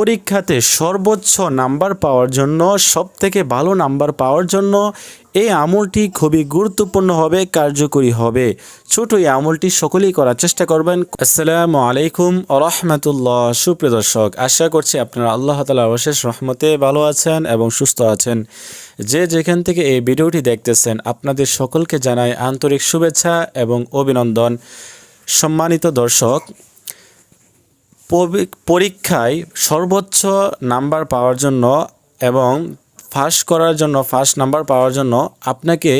পরীক্ষাতে সর্বোচ্চ নাম্বার পাওয়ার জন্য, সবথেকে ভালো নাম্বার পাওয়ার জন্য এই আমলটি খুবই গুরুত্বপূর্ণ হবে, কার্যকরী হবে। ছোট এই আমলটি সকলেই করার চেষ্টা করবেন। আসসালামু আলাইকুম রহমতুল্লাহ সুপ্রিয় দর্শক, আশা করছি আপনারা আল্লাহ তালা অশেষ রহমতে ভালো আছেন এবং সুস্থ আছেন। যে যেখান থেকে এই ভিডিওটি দেখতেছেন, আপনাদের সকলকে জানাই আন্তরিক শুভেচ্ছা এবং অভিনন্দন। সম্মানিত দর্শক পরীক্ষায় সর্বোচ্চ নাম্বার পাওয়ার জন্য এবং ফার্স্ট করার জন্য ফার্স্ট নাম্বার পাওয়ার জন্য আপনাকে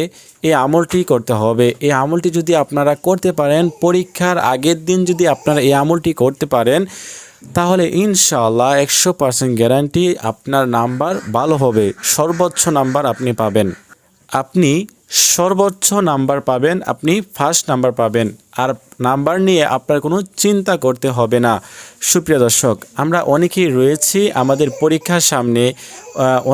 এই আমলটি করতে হবে। এই আমলটি যদি আপনারা করতে পারেন, পরীক্ষার আগের দিন যদি আপনারা এই আমলটি করতে পারেন, তাহলে ইনশাআল্লাহ একশো পার্সেন্ট গ্যারান্টি আপনার নাম্বার ভালো হবে। সর্বোচ্চ নাম্বার আপনি পাবেন। আপনি সর্বোচ্চ নাম্বার পাবেন, আপনি ফার্স্ট নাম্বার পাবেন। আর নাম্বার নিয়ে আপনার কোনো চিন্তা করতে হবে না। সুপ্রিয় দর্শক, আমরা অনেকেই রয়েছি, আমাদের পরীক্ষার সামনে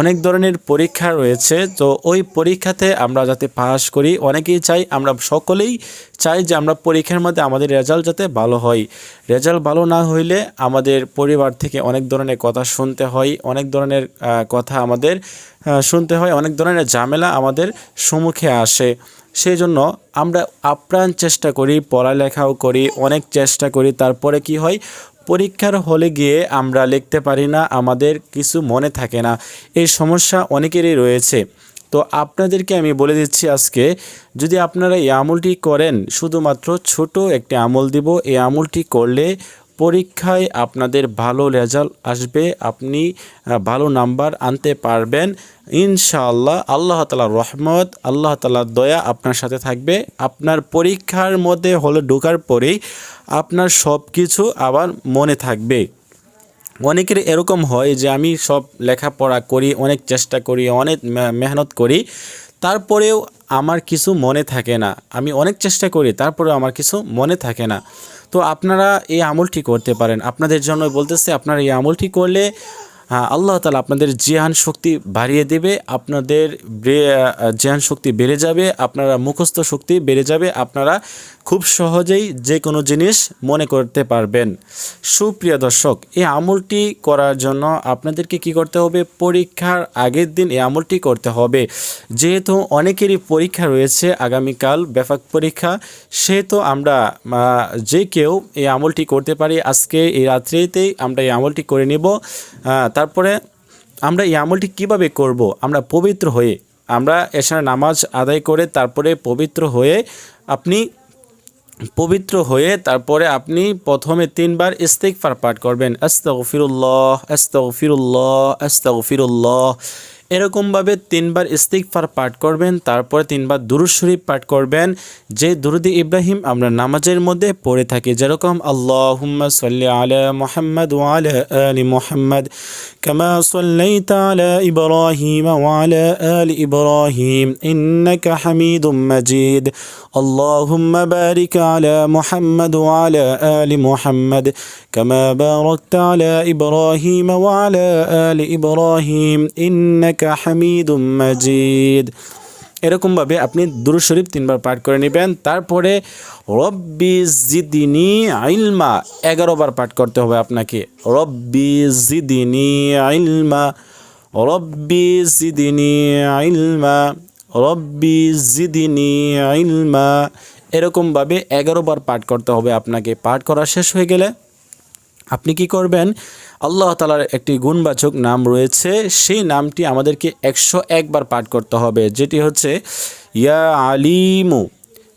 অনেক ধরনের পরীক্ষা রয়েছে। তো ওই পরীক্ষাতে আমরা যাতে পাস করি, অনেকেই চাই আমরা, সকলেই চাই যে আমরা পরীক্ষার মধ্যে আমাদের রেজাল্ট যাতে ভালো হয়। রেজাল্ট ভালো না হইলে আমাদের পরিবার থেকে অনেক ধরনের কথা শুনতে হয়, অনেক ধরনের কথা আমাদের শুনতে হয়, অনেক ধরনের ঝামেলা আমাদের সম্মুখে আসে। সেই জন্য আমরা আপ্রাণ চেষ্টা করি, পড়ালেখাও করি, অনেক চেষ্টা করি। তারপরে কি হয়? পরীক্ষার হলে গিয়ে আমরা লিখতে পারি না, আমাদের কিছু মনে থাকে না। এই সমস্যা অনেকেরই রয়েছে। তো আপনাদেরকে আমি বলে দিচ্ছি আজকে, যদি আপনারা এই আমলটি করেন, শুধুমাত্র ছোট একটি আমল দিব। এই আমলটি করলে পরীক্ষায় আপনাদের ভালো রেজাল্ট আসবে, আপনি ভালো নাম্বার আনতে পারবেন। ইনশাআল্লাহ আল্লাহ তালার রহমত, আল্লাহ তালার দয়া আপনার সাথে থাকবে। আপনার পরীক্ষার মধ্যে হলে ঢোকার পরেই আপনার সব কিছু আবার মনে থাকবে। অনেকের এরকম হয় যে আমি সব লেখাপড়া করি, অনেক চেষ্টা করি, অনেক মেহনত করি, তারপরেও আমার কিছু মনে থাকে না। আমি অনেক চেষ্টা করি, তারপরেও আমার কিছু মনে থাকে না। তো আপনারা এই আমলটি করতে পারেন। আপনাদের জন্য বলতেছে আপনারা এই আমলটি করলে আল্লাহ তালা আপনাদের জিয়ান শক্তি বাড়িয়ে দেবে, আপনাদের জিয়ান শক্তি বেড়ে যাবে, আপনারা মুখস্থ শক্তি বেড়ে যাবে, আপনারা খুব সহজেই যে কোনো জিনিস মনে করতে পারবেন। সুপ্রিয় দর্শক, এই আমলটি করার জন্য আপনাদেরকে কি করতে হবে? পরীক্ষার আগের দিন এই আমলটি করতে হবে। যেহেতু অনেকেরই পরীক্ষা রয়েছে, আগামীকাল ব্যাপক পরীক্ষা, সেহেতু আমরা যে কেউ এই আমলটি করতে পারি, আজকে এই রাত্রিতেই আমরা এই আমলটি করে নেব। তারপরে আমরা এই আমলটি কীভাবে করব? আমরা পবিত্র হয়ে, আমরা এসার নামাজ আদায় করে তারপরে পবিত্র হয়ে আপনি পবিত্র হয়ে তারপরে আপনি প্রথমে তিনবার ইস্তেকফার পাঠ করবেন। আস্তাগফিরুল্লাহ আস্তাগফিরুল্লাহ আস্তাগফিরুল্লাহ। এরকমভাবে তিনবার ইস্তিকফার পাঠ করবেন তারপরে তিনবার দুরুদ শরীফ পাঠ করবেন যে দুরুদি ইব্রাহিম আমরা নামাজের মধ্যে পড়ে থাকি যেরকম আল্লাহুম্মা সাল্লি আলা মুহাম্মদ ওয়া আলা আলি মুহাম্মদ কামা সাল্লাইতা আলা ইব্রাহিম ওয়া আলা আলি ইব্রাহিম ইন্নাকা হামিদুম মাজিদ اللهم بارك على محمد وعلى آل محمد كما باركت على إبراهيم وعلى آل إبراهيم إنك ইন্নাকা হামিদুম মাজিদ। এরকমভাবে আপনি দুরু শরীফ তিনবার পাঠ করে নেবেন। তারপরে রব্বি জিদিনি আইলমা এগারোবার পাঠ করতে হবে আপনাকে। রব্বি জিদিনি আইলমা রব্বি জিদিনি আইলমা রব্বি জিদিনি আইলমা এরকমভাবে এগারোবার পাঠ করতে হবে আপনাকে। পাঠ করা শেষ হয়ে গেলে আপনি কি করবেন? আল্লাহ তালার একটি গুণবাচক নাম রয়েছে। সেই নামটি আমাদেরকে একশো একবার পাঠ করতে হবে। যেটি হচ্ছে, ইয়া আলিমু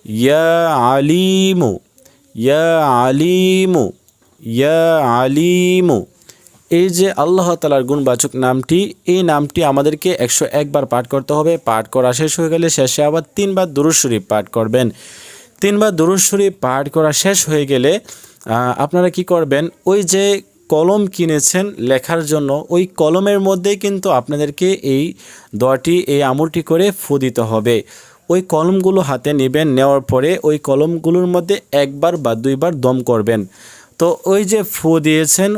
ইয়া আলিমু ইয়া আলিমু ইয়া আলিমু। এই যে আল্লাহ তালার গুণবাচক নামটি, এই নামটি আমাদেরকে একশো একবার পাঠ করতে হবে। পাঠ করা শেষ হয়ে গেলে শেষে আবার তিনবার দুরুদ শরীফ পাঠ করবেন। তিনবার দুরুদ শরীফ পাঠ করা শেষ হয়ে গেলে আপনারা কি করবেন? ওই যে কলম কিনেছেন লেখার জন্য, ওই কলমের মধ্যেই কিন্তু আপনাদেরকে এই দোয়াটি, এই আমুলটি করে ফু দিতে হবে। ওই কলমগুলো হাতে নেবেন, নেওয়ার পরে ওই কলমগুলোর মধ্যে একবার বা দুইবার দম করবেন। তো ওই যে ফু দিয়েছেন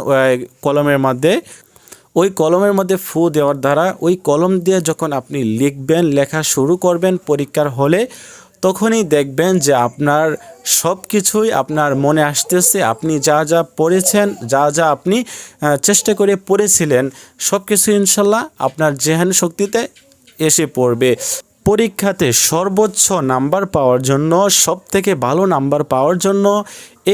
কলমের মধ্যে, ওই কলমের মধ্যে ফু দেওয়ার দ্বারা, ওই কলম দিয়ে যখন আপনি লিখবেন, লেখা শুরু করবেন, পরীক্ষার হলে তখনই দেখবেন যে আপনার সব কিছুই আপনার মনে আসতেছে, আপনি যা যা পড়েছেন, যা যা আপনি চেষ্টা করে পড়েছিলেন সব কিছু ইনশাল্লাহ আপনার জেহান শক্তিতে এসে পড়বে। পরীক্ষাতে সর্বোচ্চ নাম্বার পাওয়ার জন্য, সবথেকে ভালো নাম্বার পাওয়ার জন্য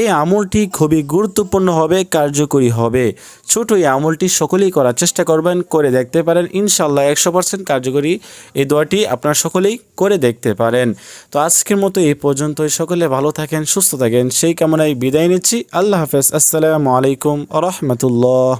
এই আমলটি খুবই গুরুত্বপূর্ণ হবে, কার্যকরী হবে। ছোট এই আমলটি সকলেই করার চেষ্টা করবেন, করে দেখতে পারেন। ইনশাল্লাহ একশো পার্সেন্ট কার্যকরী এই দোয়াটি আপনারা সকলেই করে দেখতে পারেন। তো আজকের মতো এই পর্যন্তই। সকলে ভালো থাকেন, সুস্থ থাকেন। সেই কামনায় বিদায় নিচ্ছি। আল্লাহ হাফেজ। আসসালামু আলাইকুম রহমতুল্লাহ।